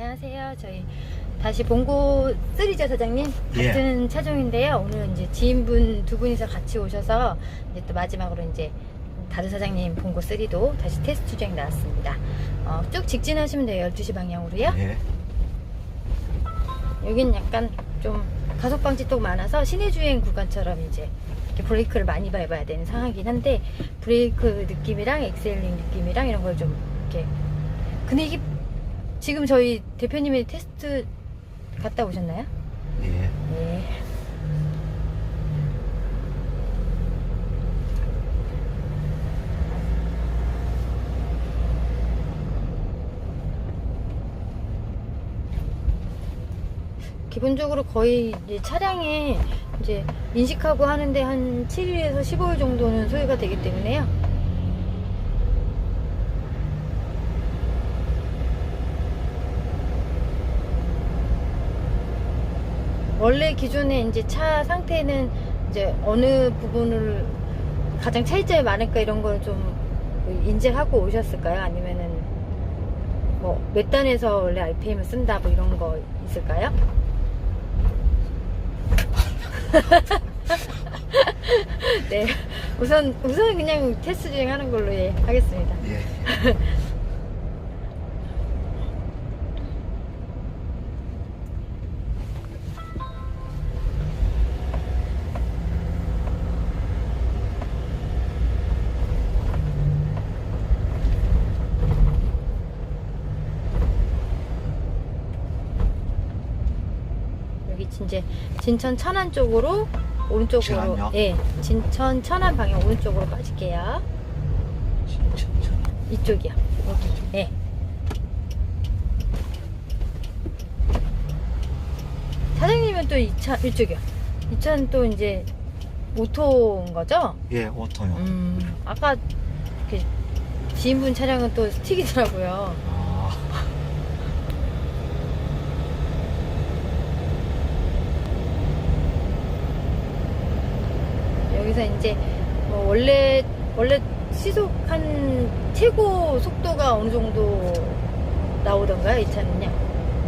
안녕하세요. 저희 다시 봉고 쓰리죠 사장님 예. 같은 차종인데요. 오늘 이제 지인분 두 분이서 같이 오셔서 이제 또 마지막으로 이제 다른 사장님 봉고 쓰리도 다시 테스트 주행 나왔습니다. 어, 쭉 직진하시면 돼요. 12시 방향으로요. 예. 여긴 약간 좀 가속 방지 또 많아서 시내 주행 구간처럼 이제 이렇게 브레이크를 많이 밟아야 되는 상황이긴 한데 브레이크 느낌이랑 엑셀링 느낌이랑 이런 걸 좀 이렇게 근데 이게 지금 저희 대표님이 테스트 갔다 오셨나요? 예. 네. 기본적으로 거의 이제 차량에 이제 인식하고 하는데 한 7일에서 15일 정도는 소요가 되기 때문에요. 원래 기존에 이제 차 상태는 이제 어느 부분을 가장 차이점이 많을까 이런 걸 좀 인지하고 오셨을까요? 아니면은 뭐 몇 단에서 원래 RPM을 쓴다 뭐 이런 거 있을까요? 네, 우선 우선 그냥 테스트 주행하는 걸로 예, 하겠습니다. 예. 여기 이제 진천 천안 쪽으로 오른쪽으로? 예 진천 천안 방향 오른쪽으로 빠질게요 진천. 이쪽이요 여기 예 사장님은 또이차 이쪽이요 이 차는 또 이제 오토인 거죠? 예, 오토요. 음 아까 이렇게 지인분 차량은 또 스틱이더라고요 아, 여기서 이제 뭐 원래 원래 시속한 최고 속도가 어느 정도 나오던가요? 이 차는요?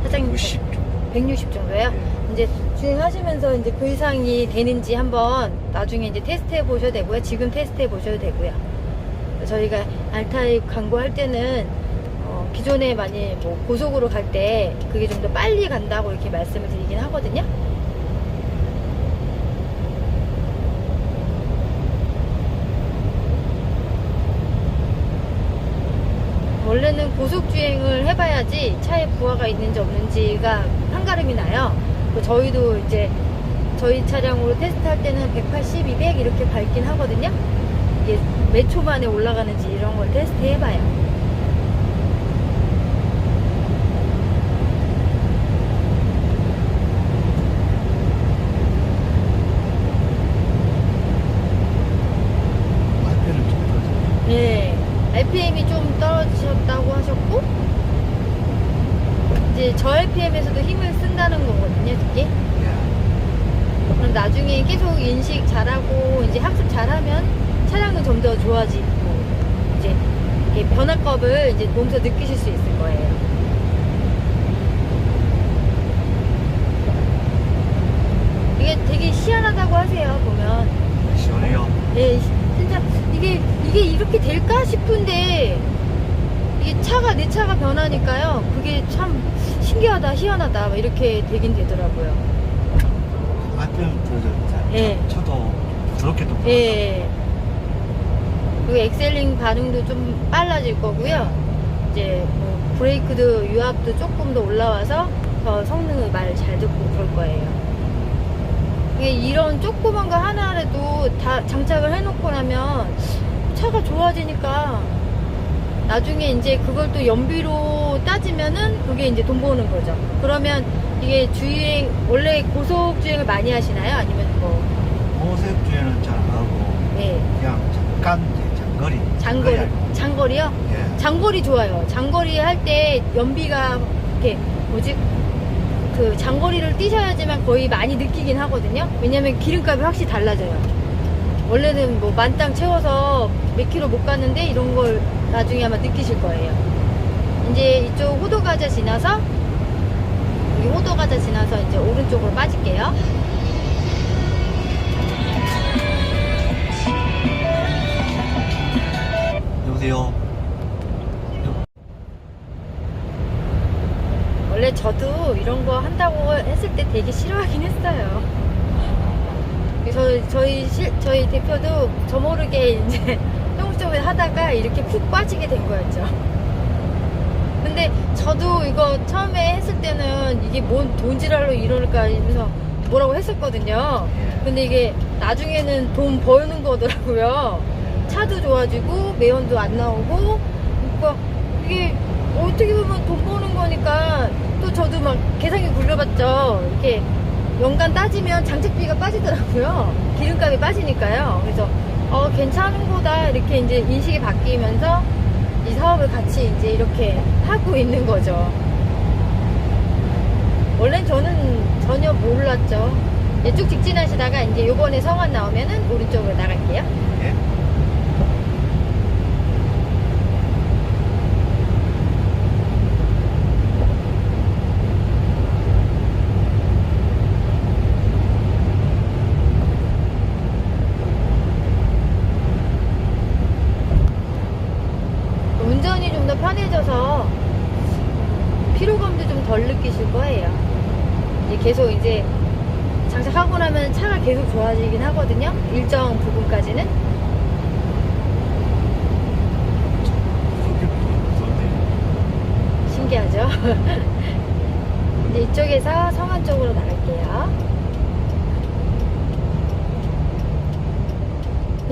사장님 60 정도. 160 정도요? 예. 이제 주행하시면서 이제 그 이상이 되는지 한번 나중에 이제 테스트해 보셔도 되고요. 지금 테스트해 보셔도 되고요. 저희가 알타입 광고할 때는 어, 기존에 많이 뭐 고속으로 갈 때 그게 좀 더 빨리 간다고 이렇게 말씀을 드리긴 하거든요. 원래는 고속 주행을 해봐야지 차에 부하가 있는지 없는지가 한가름이 나요. 그 저희도 이제 저희 차량으로 테스트할 때는 180, 200 이렇게 밟긴 하거든요. 이게 몇 초 만에 올라가는지 이런 걸 테스트 해봐요. 발표를 좀 떨어져. 네. RPM이 좀 떨어지셨다고 하셨고, 이제 저 RPM에서도 힘을 쓴다는 거거든요, 이게. 예. 그럼 나중에 계속 인식 잘하고 이제 학습 잘하면 차량은 좀 더 좋아지고 이제 이게 변화값을 이제 몸소 느끼실 수 있을 거예요. 이게 되게 희한하다고 하세요 보면. 시원해요. 예, 진짜 이게 이게 이렇게 될까 싶은데 이게 차가 내 차가 변하니까요. 그게 참 신기하다, 희한하다 막 이렇게 되긴 되더라고요. 발표는 떨어져. 예. 저도 저렇게도. 예. 그리고 엑셀링 반응도 좀 빨라질 거고요. 이제 뭐 브레이크도 유압도 조금 더 올라와서 더 성능을 말 잘 듣고 그럴 거예요. 이게 이런 조그만 거 하나라도 다 장착을 해놓고 나면 차가 좋아지니까 나중에 이제 그걸 또 연비로 따지면은 그게 이제 돈 버는 거죠. 그러면 이게 주행 원래 고속 주행을 많이 하시나요? 아니면 뭐 오색 주행은 잘 안 하고 예. 그냥 잠깐 이제 장거리. 장거리, 장거리 장거리요? 예. 장거리 좋아요. 장거리 할 때 연비가 이렇게 뭐지? 그 장거리를 뛰셔야지만 거의 많이 느끼긴 하거든요. 왜냐면 기름값이 확실히 달라져요. 원래는 뭐 만땅 채워서 몇 킬로 못 갔는데 이런 걸 나중에 아마 느끼실 거예요. 이제 이쪽 호도가자 지나서 여기 호도가자 지나서 이제 오른쪽으로 빠질게요. 여보세요. 원래 저도 이런 거 한다고 했을 때 되게 싫어하긴 했어요. 그래서 저희 실- 저희 대표도 저 모르게 이제 똥쪽을 하다가 이렇게 푹 빠지게 된 거였죠. 근데 저도 이거 처음에 했을 때는 이게 뭔 돈지랄로 이러니까 이러면서 뭐라고 했었거든요. 예. 근데 이게 나중에는 돈 버는 거더라고요. 차도 좋아지고 매연도 안 나오고 그러니까 이게 어떻게 보면 돈 버는 거니까 또 저도 막 계산기 굴려봤죠. 이렇게 연간 따지면 장착비가 빠지더라고요. 기름값이 빠지니까요. 그래서 어 괜찮은 거다 이렇게 이제 인식이 바뀌면서 이 사업을 같이 이제 이렇게 하고 있는 거죠. 원래 저는 전혀 몰랐죠. 쭉 직진하시다가 이제 요번에 성안 나오면은 오른쪽으로 나갈게요. 예. 운전이 좀 더 피로감도 좀 덜 느끼실 거예요. 이제 계속 이제 장착하고 나면 차가 계속 좋아지긴 하거든요. 일정 부분까지는. 신기하죠? 이제 이쪽에서 성안 쪽으로 나갈게요.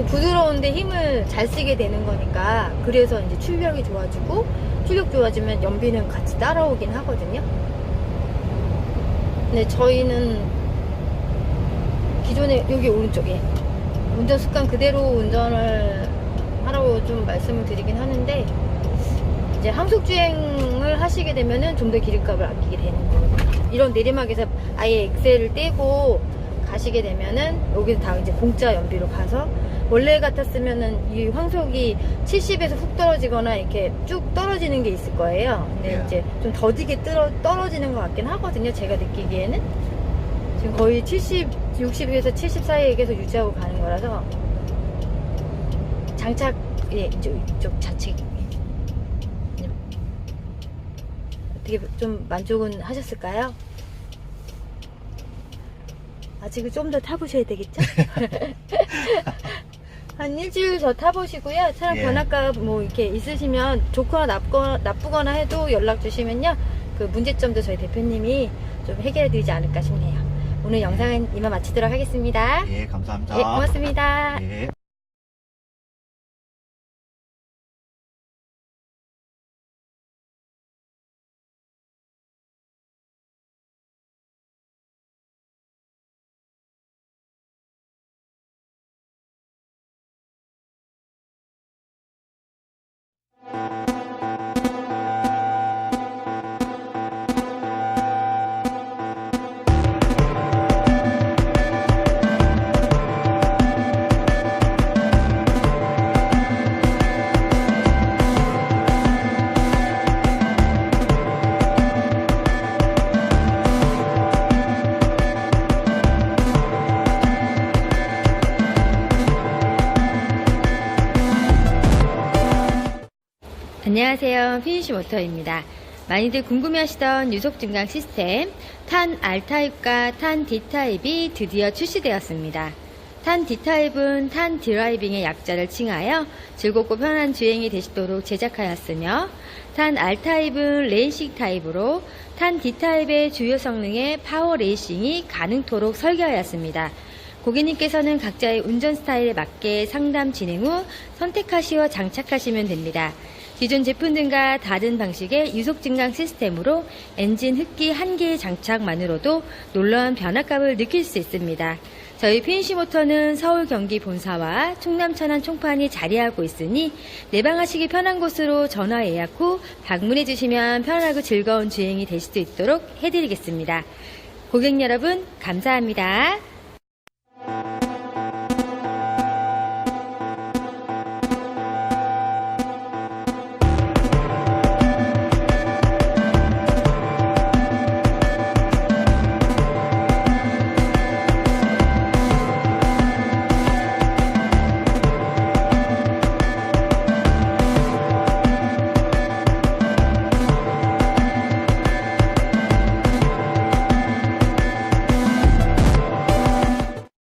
부드러운데 힘을 잘 쓰게 되는 거니까 그래서 이제 출력이 좋아지고 출력 좋아지면 연비는 같이 따라오긴 하거든요. 근데 저희는 기존에 여기 오른쪽에 운전 습관 그대로 운전을 하라고 좀 말씀을 드리긴 하는데 이제 항속 주행을 하시게 되면은 좀 더 기름값을 아끼게 되는 거거든요. 이런 내리막에서 아예 엑셀을 떼고 가시게 되면은 여기서 다 이제 공짜 연비로 가서 원래 같았으면은 이 황속이 70에서 훅 떨어지거나 이렇게 쭉 떨어지는 게 있을 거예요. 근데 예. 이제 좀 더디게 떨어, 떨어지는 것 같긴 하거든요. 제가 느끼기에는. 지금 거의 70, 60에서 70 사이에 계속 유지하고 가는 거라서 장착, 예, 이쪽, 이쪽 좌측. 어떻게 좀 만족은 하셨을까요? 아직 은 좀 더 타보셔야 되겠죠? 한 일주일 더 타보시고요. 차량 예. 변화가 뭐 이렇게 있으시면 좋거나 나쁘거나, 나쁘거나 해도 연락 주시면요. 그 문제점도 저희 대표님이 좀 해결해 드리지 않을까 싶네요. 오늘 영상은 이만 마치도록 하겠습니다. 예, 감사합니다. 예, 고맙습니다. 예. 안녕하세요. 피니시 모터입니다. 많이들 궁금해하시던 유속 증강 시스템 탄 R타입과 탄 D타입이 드디어 출시되었습니다. 탄 D타입은 탄 드라이빙의 약자를 칭하여 즐겁고 편한 주행이 되시도록 제작하였으며 탄 R타입은 레이싱 타입으로 탄 D타입의 주요 성능의 파워 레이싱이 가능토록 설계하였습니다. 고객님께서는 각자의 운전 스타일에 맞게 상담 진행 후 선택하시어 장착하시면 됩니다. 기존 제품들과 다른 방식의 유속 증강 시스템으로 엔진 흡기 한 개의 장착만으로도 놀라운 변화감을 느낄 수 있습니다. 저희 PNC 모터는 서울 경기 본사와 충남 천안 총판이 자리하고 있으니 내방하시기 편한 곳으로 전화 예약 후 방문해 주시면 편하고 즐거운 주행이 될수 있도록 해드리겠습니다. 고객 여러분 감사합니다.